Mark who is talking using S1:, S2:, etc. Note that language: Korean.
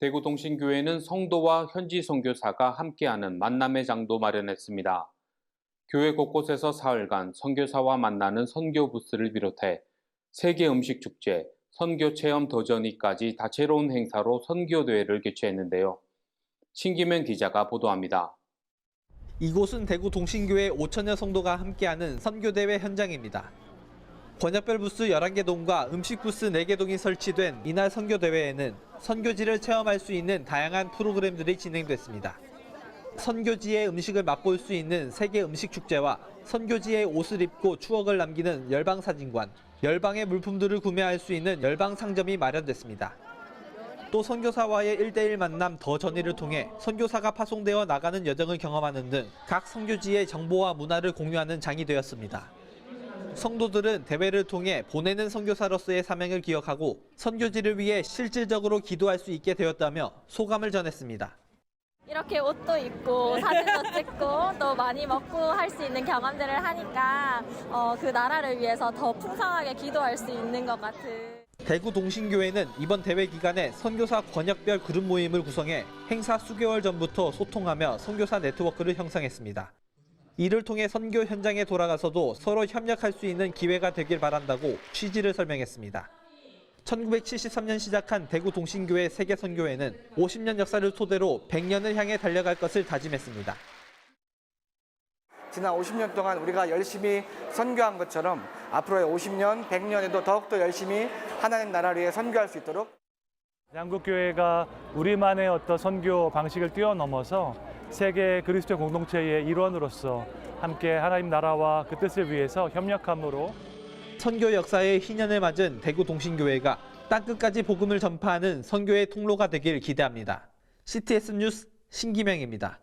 S1: 대구 동신교회는 성도와 현지 선교사가 함께하는 만남의 장도 마련했습니다. 교회 곳곳에서 사흘간 선교사와 만나는 선교 부스를 비롯해 세계 음식 축제, 선교 체험 도전이까지 다채로운 행사로 선교 대회를 개최했는데요. 신기명 기자가 보도합니다.
S2: 이곳은 대구 동신교회 5천여 성도가 함께하는 선교대회 현장입니다. 권역별 부스 11개 동과 음식 부스 4개 동이 설치된 이날 선교 대회에는 선교지를 체험할 수 있는 다양한 프로그램들이 진행됐습니다. 선교지의 음식을 맛볼 수 있는 세계 음식 축제와 선교지의 옷을 입고 추억을 남기는 열방 사진관, 열방의 물품들을 구매할 수 있는 열방 상점이 마련됐습니다. 또 선교사와의 1대1 만남 더 전이를 통해 선교사가 파송되어 나가는 여정을 경험하는 등 각 선교지의 정보와 문화를 공유하는 장이 되었습니다. 성도들은 대회를 통해 보내는 선교사로서의 사명을 기억하고 선교지를 위해 실질적으로 기도할 수 있게 되었다며 소감을 전했습니다.
S3: 이렇게 옷도 입고 사진도 찍고 또 많이 먹고 할 수 있는 경험들을 하니까 어, 그 나라를 위해서 더 풍성하게 기도할 수 있는 것 같은.
S2: 대구 동신교회는 이번 대회 기간에 선교사 권역별 그룹 모임을 구성해 행사 수개월 전부터 소통하며 선교사 네트워크를 형성했습니다. 이를 통해 선교 현장에 돌아가서도 서로 협력할 수 있는 기회가 되길 바란다고 취지를 설명했습니다. 1973년 시작한 대구 동신교회 세계 선교회는 50년 역사를 토대로 100년을 향해 달려갈 것을 다짐했습니다.
S4: 지난 50년 동안 우리가 열심히 선교한 것처럼 앞으로의 50년, 100년에도 더욱더 열심히 하나님 나라를 위해 선교할 수 있도록
S5: 양국교회가 우리만의 어떤 선교 방식을 뛰어넘어서 세계 그리스도 공동체의 일원으로서 함께 하나님 나라와 그 뜻을 위해서 협력함으로
S2: 선교 역사의 희년을 맞은 대구 동신교회가 땅끝까지 복음을 전파하는 선교의 통로가 되길 기대합니다. CTS 뉴스 신기명입니다.